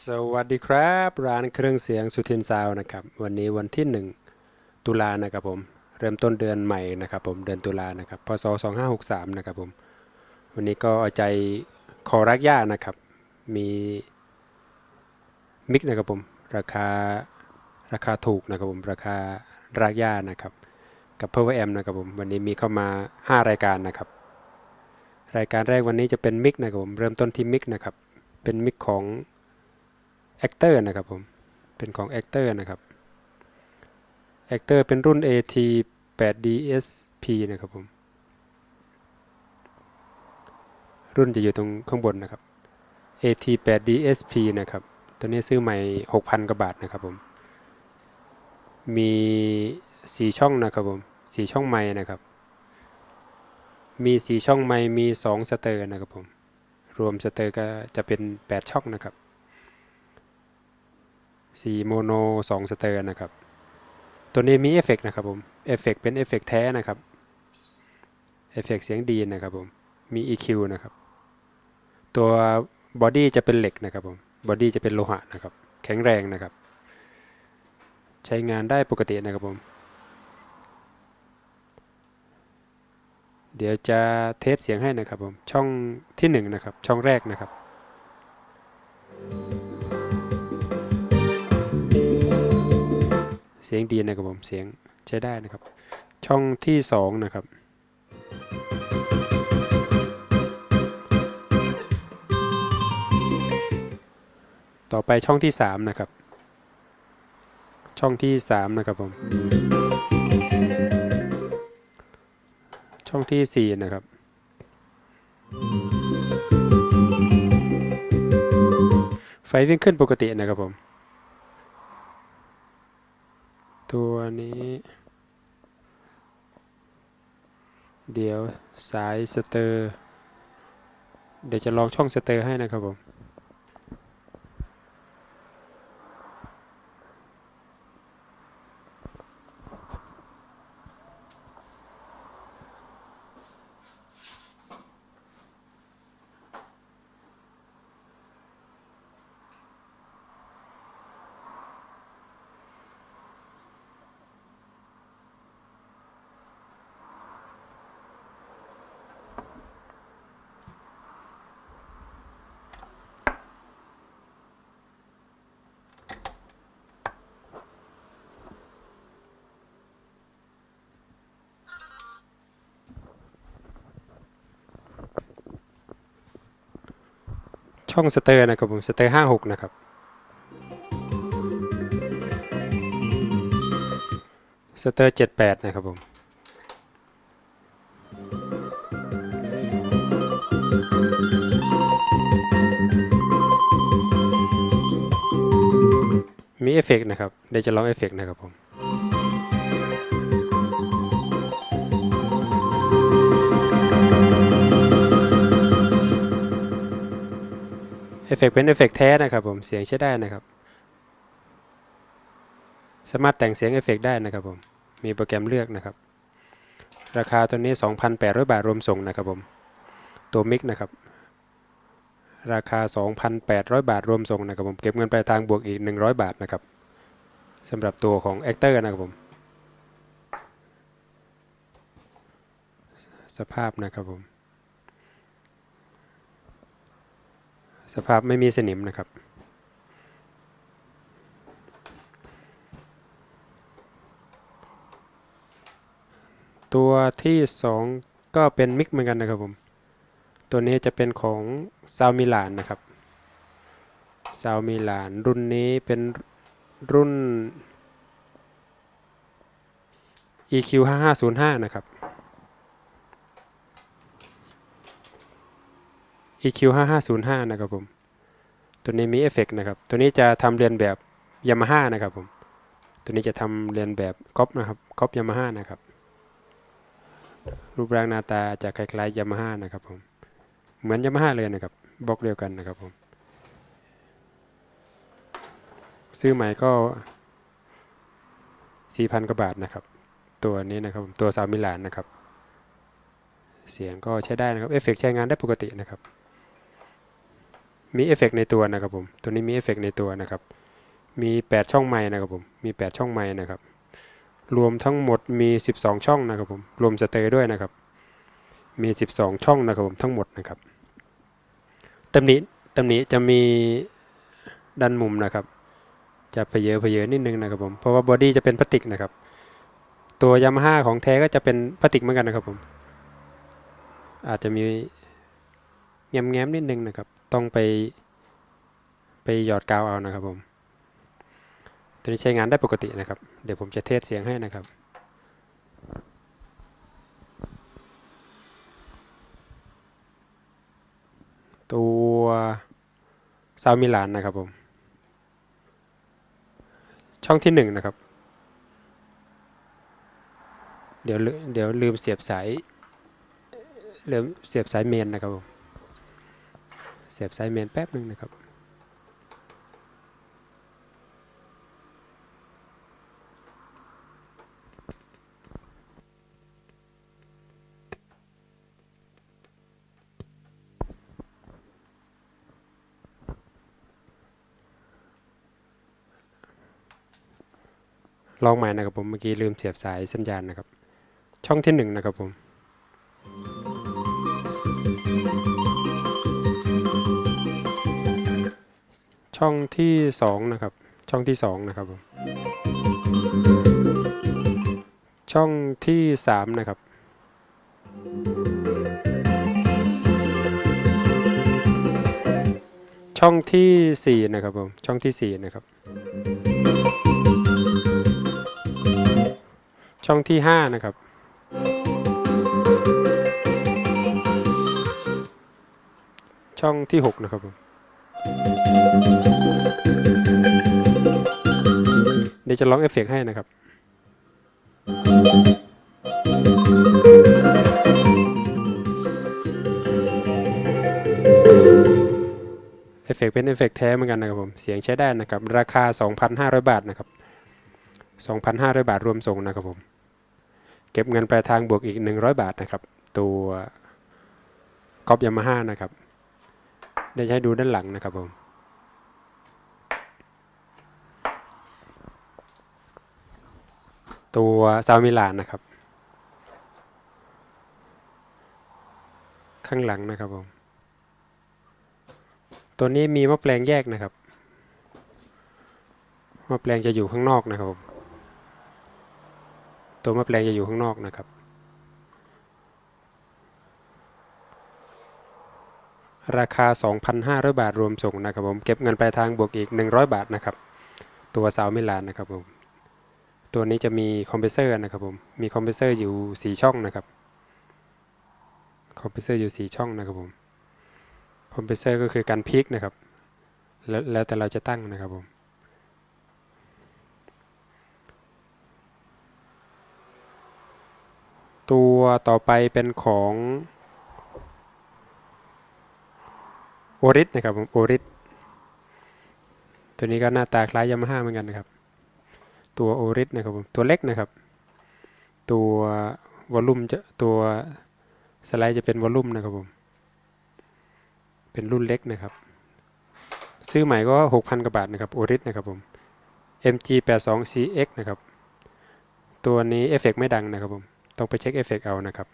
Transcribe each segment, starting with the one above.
สวัสดีครับ ร้านเครื่องเสียงสุทินซาวนะครับ วันนี้วันที่ 1 ตุลานะครับผม เริ่มต้นเดือนใหม่นะครับผมเดือนตุลานะครับพศ2563นะครับผม วันนี้ก็เอาใจคอรักย่านะครับ มีมิกนะครับผม ราคาราคาถูกนะครับผม ราคารักย่านะครับ กับ Power M นะครับผมวันนี้มีเข้ามา 5 รายการนะครับ รายการแรกวันนี้จะเป็นมิกนะครับผมเริ่มต้นที่มิกนะครับเป็นมิกของ แอคเตอร์นะครับผม เป็นของแอคเตอร์นะครับแอคเตอร์เป็นรุ่น AT 8 DSP นะครับผม รุ่นจะอยู่ตรงข้างบนนะครับ AT 8 DSP นะครับ ตัวนี้ซื้อใหม่ 6,000 กว่าบาทนะครับผม มีสีช่องนะครับผมสีช่องไม้นะครับ มีสีช่องไม้มี 2 สเตอร์นะครับผม รวมสเตอร์ก็จะเป็น 8 ช่องนะครับ สีโมโน2สเตอร์นะครับ ตัวนี้มีเอฟเฟกต์นะครับผมเอฟเฟกต์เป็นเอฟเฟกต์แท้นะครับเอฟเฟกต์เสียงดีนะครับผมมี EQ นะครับ ตัวบอดี้จะเป็นเหล็กนะครับผมบอดี้จะเป็นโลหะนะครับ แข็งแรงนะครับ ใช้งานได้ปกตินะครับผม เดี๋ยวจะเทสเสียงให้นะครับผมช่องที่หนึ่งนะครับช่องแรกนะครับ สียงดีนะครับผมเสียงใช้ได้นะครับ ช่องที่สองนะครับ ต่อไปช่องที่สามนะครับ ช่องที่สามนะครับผม ช่องที่สี่นะครับไฟวิ่งขึ้นปกตินะครับผม ตัวนี้ เดี๋ยวสายสเตอร์ เดี๋ยวจะลองช่องสเตอร์ให้นะครับผม ช่องสเตอร์นะครับผมสเตอร์ห้าหกนะครับสเตอร์เจ็ดแปดนะครับผมมีเอฟเฟกต์นะครับเดี๋ยวจะลองเอฟเฟกต์นะครับผม อฟเฟกต์เป็นเอฟเฟกต์แท้นะครับผมเสียงใช้ได้นะครับ สามารถแต่งเสียงเอฟเฟกต์ได้นะครับผมมีโปรแกรมเลือกนะครับ ราคาตัวนี้ 2,800 บาทรวมส่งนะครับผมตัวมิกนะครับ ราคา 2,800 บาทรวมส่งนะครับผมเก็บเงินปลายทางบวกอีก 100 บาทนะครับสำหรับตัวของ Actor นะครับผมสภาพนะครับผม สภาพไม่มีสนิมนะครับ ตัวที่ 2 ก็เป็นมิกเหมือนกันนะครับผม ตัวนี้จะเป็นของซาวมิลานนะครับซาวมิลานรุ่นนี้เป็นรุ่น EQ 5505 นะครับ EQ 5505นะครับผม ตัวนี้มีเอฟเฟกต์นะครับ ตัวนี้จะทำเรียนแบบ Yamaha นะครับผม ตัวนี้จะทำเรียนแบบก๊อปนะครับก๊อป Yamaha นะครับ รูปร่างหน้าตาจะคล้ายๆ Yamaha นะครับผม เหมือน Yamaha เลยนะครับบล็อกเดียวกันนะครับผม ซื้อใหม่ก็4,000กว่าบาทนะครับ ตัวนี้นะครับผมตัวซาวมิลานนะครับ เสียงก็ใช้ได้นะครับ เอฟเฟกต์ใช้งานได้ปกตินะครับ มีเอฟเฟกต์ในตัวนะครับผม ตัวนี้มีเอฟเฟกต์ในตัวนะครับ มี 8 ช่องไม้นะครับผม มี 8 ช่องไม้นะครับ รวมทั้งหมดมี 12 ช่องนะครับผม รวมสเตอร์ด้วยนะครับ มี 12 ช่องนะครับผมทั้งหมดนะครับตำหนิตำหนิจะมีด้านมุมนะครับ จะเพเยอเพเยอนิดนึงนะครับผม เพราะว่าบอดี้จะเป็นพลาสติกนะครับ ตัวยามาฮ่าของแท้ก็จะเป็นพลาสติกเหมือนกันนะครับผม อาจจะมีแง้มๆนิดนึงนะครับ ต้องไปไปหยอดกาวเอานะครับผมตัวนี้ใช้งานได้ปกตินะครับ เดี๋ยวผมจะเทสเสียงให้นะครับตัวซาวมิลานนะครับผม ช่องที่หนึ่งนะครับ เดี๋ยวเดี๋ยวลืมเสียบสายลืมเสียบสายเมนนะครับผม เสียบสายเมนแป๊บหนึ่งนะครับลองใหม่นะครับผมเมื่อกี้ลืมเสียบสายสัญญาณนะครับ ช่องที่หนึ่งนะครับผม ช่องที่สองนะครับ ช่องที่สองนะครับผมช่องที่สามนะครับ ช่องที่สี่นะครับผมช่องที่สี่นะครับช่องที่ห้านะครับช่องที่หกนะครับผม ดี๋ยวจะลองเอฟเฟกต์ให้นะครับ เอฟเฟกต์เป็นเอฟเฟกต์แท้เหมือนกันนะครับผม เสียงใช้ได้นะครับ ราคา 2,500 บาทนะครับ 2,500 บาทรวมส่งนะครับผม เก็บเงินปลายทางบวกอีก 100 บาทนะครับ ตัวก๊อปยามาฮ่านะครับเดี๋ยวให้ดูด้านหลังนะครับผม ตัวซาวมิลานนะครับ ข้างหลังนะครับผม ตัวนี้มีม้อแปลงแยกนะครับม้อแปลงจะอยู่ข้างนอกนะครับผมตัวม้อแปลงจะอยู่ข้างนอกนะครับ ราคา 2,500 บาทรวมส่งนะครับผม เก็บเงินปลายทางบวกอีก 100 บาทนะครับ ตัวซาวมิลานนะครับผม ตัวนี้จะมีคอมเพรสเซอร์นะครับผม มีคอมเพรสเซอร์อยู่ 4 ช่องนะครับ คอมเพรสเซอร์อยู่ 4 ช่องนะครับผม คอมเพรสเซอร์ก็คือการพลิกนะครับ แล้วแล้วแต่เราจะตั้งนะครับผม ตัวต่อไปเป็นของโอริสนะครับผมโอริสตัวนี้ก็หน้าตาคล้ายยามาฮ่าเหมือนกันนะครับ ตัวโอริสนะครับผมตัวเล็กนะครับ ตัววอลลุ่มจะตัวสไลด์จะเป็นวอลลุ่มนะครับผมเป็นรุ่นเล็กนะครับ ซื้อใหม่ก็ 6,000กว่าบาทนะครับโอริสนะครับผม MG 8 2 CX นะครับ ตัวนี้เอฟเฟกไม่ดังนะครับผม ต้องไปเช็คเอฟเฟกเอานะครับ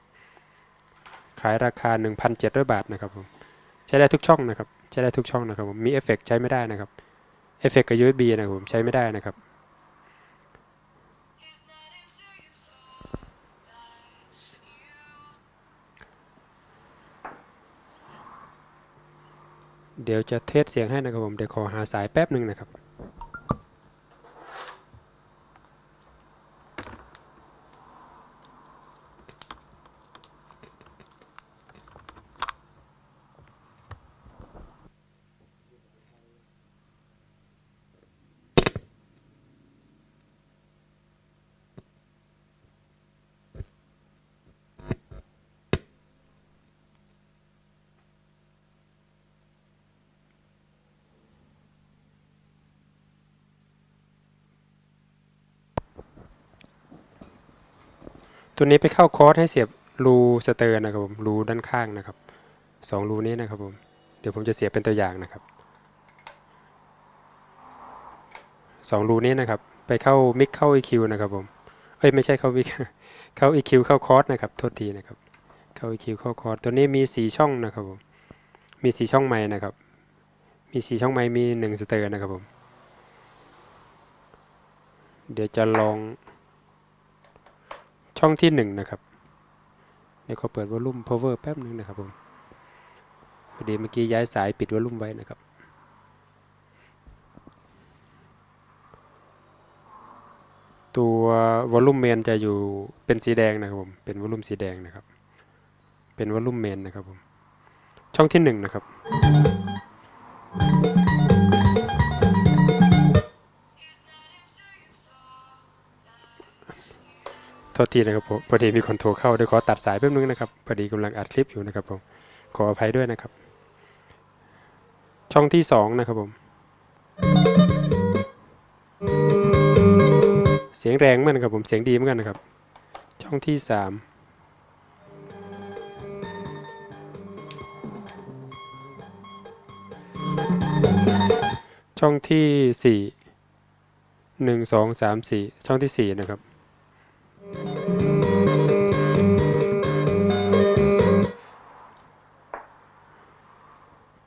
ขายราคา 1,700 บาทนะครับผม ใช้ได้ทุกช่องนะครับ ใช้ได้ทุกช่องนะครับผม มีเอฟเฟกใช้ไม่ได้นะครับ เอฟเฟกกับ USB นะครับผม ใช้ไม่ได้นะครับ เดี๋ยวจะเทสเสียงให้นะครับผม เดี๋ยวขอหาสายแป๊บหนึ่งนะครับ ตัวนี้ไปเข้าคอร์สให้เสียบรูสเตอร์นะครับผมรูด้านข้างนะครับสองรูนี้นะครับผมเดี๋ยวผมจะเสียบเป็นตัวอย่างนะครับสองรูนี้นะครับ ไปเข้ามิกเข้า EQ นะครับผมเอ้ยไม่ใช่เข้ามิกเข้า EQ เข้าคอร์สนะครับโทษทีนะครับเข้า EQ เข้าคอร์สตัวนี้มีสีช่องนะครับผมมีสีช่องไม้นะครับ มีสีช่องไม้มีหนึ่งสเตอร์นะครับผมเดี๋ยวจะลอง ช่องที่หนึ่งนะครับ เดี๋ยวเขาเปิดวอลลุ่ม power แป๊บนึงนะครับผมพอดีเมื่อกี้ย้ายสายปิดวอลลุ่มไว้นะครับตัววอลลุ่มเมนจะอยู่เป็นสีแดงนะครับผมเป็นวอลลุ่มสีแดงนะครับ เป็นวอลลุ่มเมนนะครับผมช่องที่หนึ่งนะครับ ทษทีนะครับผมพอดีมีคนโทรเข้าเดี๋ยวขอตัดสายแป๊บนึงนะครับพอดีกำลังอัดคลิปอยู่นะครับผมขออภัยด้วยนะครับ ช่องที่สองนะครับผม เสียงแรงมากนะครับผมเสียงดีเหมือนกันนะครับ ช่องที่สามช่องที่สี่หนึ่งสองสามสี่ช่องที่สี่นะครับ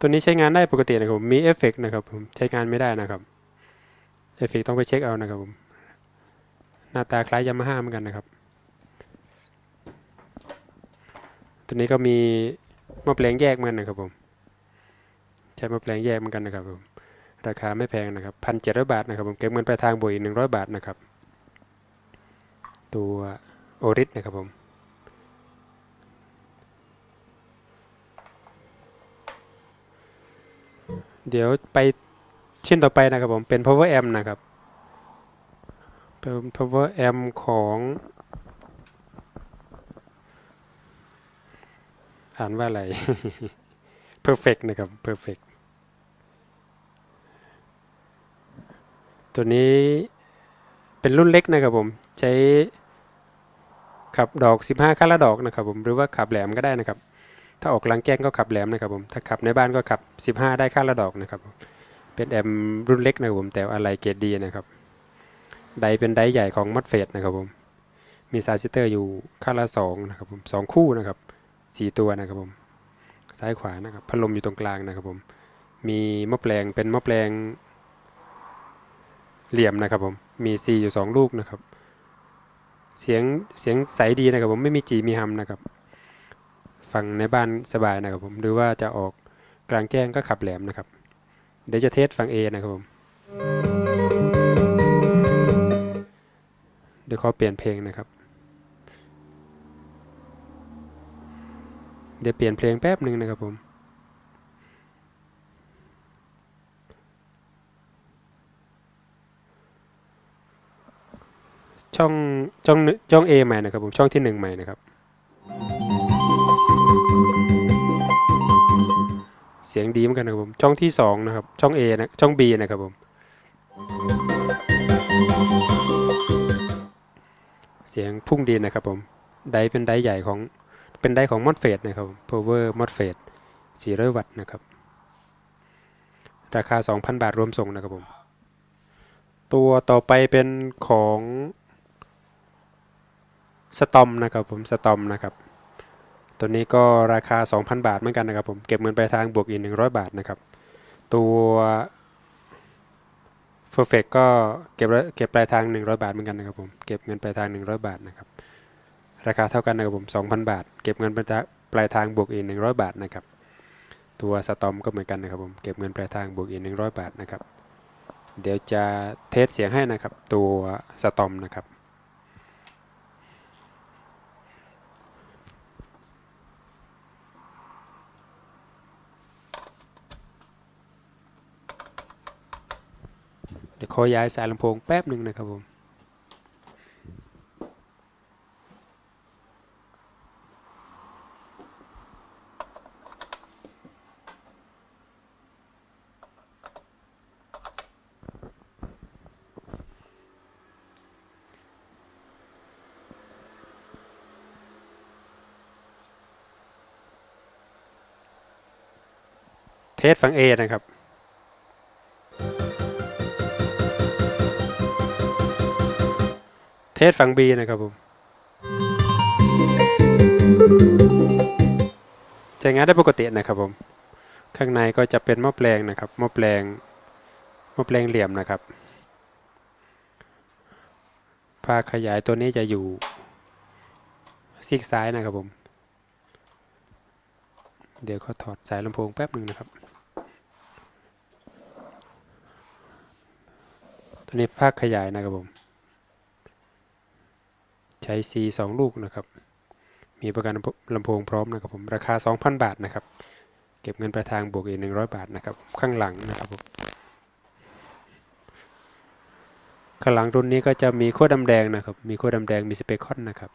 ตัวนี้ใช้งานได้ปกตินะครับผมมีเอฟเฟกต์นะครับผมใช้งานไม่ได้นะครับเอฟเฟกต์ต้องไปเช็คเอานะครับผมหน้าตาคล้ายยามาฮ่าเหมือนกันนะครับ ตัวนี้ก็มีม้อแปลงแยกเหมือนกันนะครับผมใช้ม้อแปลงแยกเหมือนกันนะครับผมราคาไม่แพงนะครับพันเจ็ดร้อยบาทนะครับผมเก็บเงินปลายทางบวกอีกหนึ่งร้อยบาทนะครับ ตัวโอริสนะครับผม เดี๋ยวไปชิ้นต่อไปนะครับผมเป็น power amp นะครับเป็น power amp ของอ่านว่าอะไร perfect นะครับ perfect ตัวนี้เป็นรุ่นเล็กนะครับผมใช้ขับดอก 15คันละดอกนะครับผมหรือว่าขับแหลมก็ได้นะครับ ถ้าออกกลางแจ้งก็ขับแหลมนะครับผม ถ้าขับในบ้านก็ขับ 15 ได้ค่าละดอกนะครับ เป็นแอมรุ่นเล็กนะครับผม แต่อะไรเกรดดีนะครับ ไดเป็นไดใหญ่ของมัดเฟดนะครับผม มีซาซิเตอร์อยู่ค่าละสองนะครับผมสองคู่นะครับสี่ตัวนะครับผม ซ้ายขวานะครับ พัดลมอยู่ตรงกลางนะครับผม มีม้อแปลงเป็นม้อแปลงเหลี่ยมนะครับผม มีซีอยู่สองลูกนะครับ เสียงเสียงใสดีนะครับผม ไม่มีจีมีฮัมนะครับ ฟังในบ้านสบายนะครับผมหรือว่าจะออกกลางแจ้งก็ขับแหลมนะครับ เดี๋ยวจะเทสฟัง A นะครับผม เดี๋ยวขอเปลี่ยนเพลงนะครับ เดี๋ยวเปลี่ยนเพลงแป๊บหนึ่งนะครับผมช่องช่องช่อง A ใหม่นะครับผมช่องที่หนึ่งใหม่นะครับ เสียงดีเหมือนกันนะครับผม ช่องที่สองนะครับ ช่อง A นะ ช่อง B นะครับผม เสียงพุ่งดีนะครับผม ไดเป็นไดใหญ่ของ เป็นไดของมอดเฟดนะครับผม power มอดเฟด400 วัตต์นะครับ ราคา 2,000 บาทรวมส่งนะครับผม ตัวต่อไปเป็นของสตอมนะครับผม สตอมนะครับ ตัวนี้ก็ราคา 2,000 บาทเหมือนกันนะครับผม เก็บเงินปลายทางบวกอีก 100 บาทนะครับ ตัว Perfect ก็เก็บเก็บปลายทาง 100 บาทเหมือนกันนะครับผม เก็บเงินปลายทาง 100 บาทนะครับ ราคาเท่ากันนะครับผม 2,000 บาท เก็บเงินปลายทางบวกอีก 100 บาทนะครับ ตัวสตอมก็เหมือนกันนะครับผม เก็บเงินปลายทางบวกอีก 100 บาทนะครับ เดี๋ยวจะเทสเสียงให้นะครับ ตัวสตอมนะครับ อย้ายสายลำโพงแป๊บหนึ่งนะครับผมเทสฝั่งเอนะครับ สฝั่ง B นะครับผมใช้งานได้ปกตินะครับผม ข้างในก็จะเป็นหม้อแปลงนะครับหม้อแปลงหม้อแปลงเหลี่ยมนะครับภาคขยายตัวนี้จะอยู่ซีกซ้ายนะครับผม เดี๋ยวเขาถอดสายลำโพงแป๊บหนึ่งนะครับ ตัวนี้ภาคขยายนะครับผม ใช้ C 2 ลูกนะครับ มีประกันลำโพงพร้อมนะครับผมราคา 2,000 บาทนะครับ เก็บเงินประทางบวกอีก100 บาทนะครับ ข้างหลังนะครับผมข้างหลังรุ่นนี้ก็จะมีขั้วดำแดงนะครับ มีขั้วดำแดงมีสเปคอนนะครับ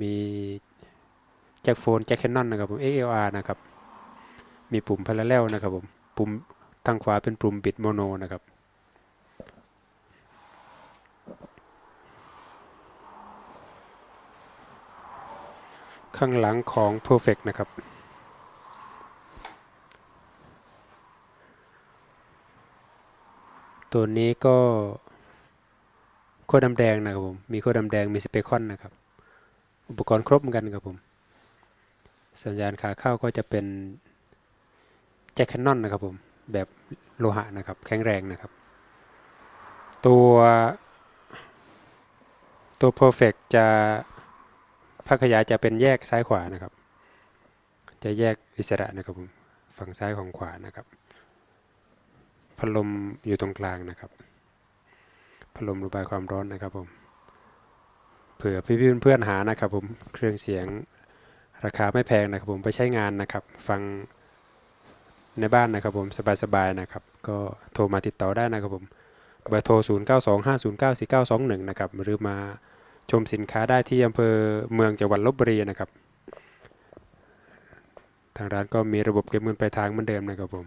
มีแจ็คโฟนแจ็คแคนนอนนะครับผม XLR นะครับ มีปุ่มพาราเลลนะครับผม ปุ่มทางขวาเป็นปุ่มบิดโมโนนะครับ ข้างหลังของ Perfect นะครับ ตัวนี้ก็โคดำแดงนะครับผม มีโคดำแดงมีสเปคอนนะครับ อุปกรณ์ครบเหมือนกันครับผม สัญญาณขาเข้าก็จะเป็นแจ็คแคนนอนนะครับผม แบบโลหะนะครับ แข็งแรงนะครับ ตัวตัว Perfect จะ ภาคขยายจะเป็นแยกซ้ายขวานะครับ จะแยกอิสระนะครับผมฝั่งซ้ายของขวานะครับพัดลมอยู่ตรงกลางนะครับพัดลมระบายความร้อนนะครับผมเผื่อพี่เพื่อนๆหานะครับผมเครื่องเสียงราคาไม่แพงนะครับผมไปใช้งานนะครับ ฟังในบ้านนะครับผมสบายๆนะครับ ก็โทรมาติดต่อได้นะครับผมเบอร์โทร 0925094921 นะครับหรือมา ชมสินค้าได้ที่อำเภอเมืองจังหวัดลบบุรีนะครับ ทางร้านก็มีระบบเก็บเงินปลายทางเหมือนเดิมนะครับผม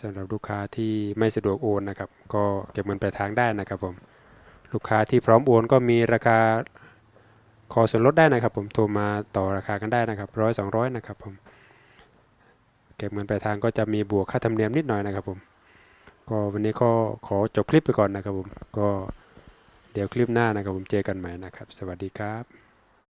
สำหรับลูกค้าที่ไม่สะดวกโอนนะครับ ก็เก็บเงินปลายทางได้นะครับผมลูกค้าที่พร้อมโอนก็มีราคาขอส่วนลดได้นะครับ ผมโทรมาต่อราคากันได้นะครับร้อยสองร้อยนะครับผมเก็บเงินปลายทางก็จะมีบวกค่าธรรมเนียมนิดหน่อยนะครับผมก็วันนี้ก็ขอจบคลิปไปก่อนนะครับผมก็ ดี๋ยวคลิปหน้านะครับผมเจอกันใหม่นะครับ สวัสดีครับ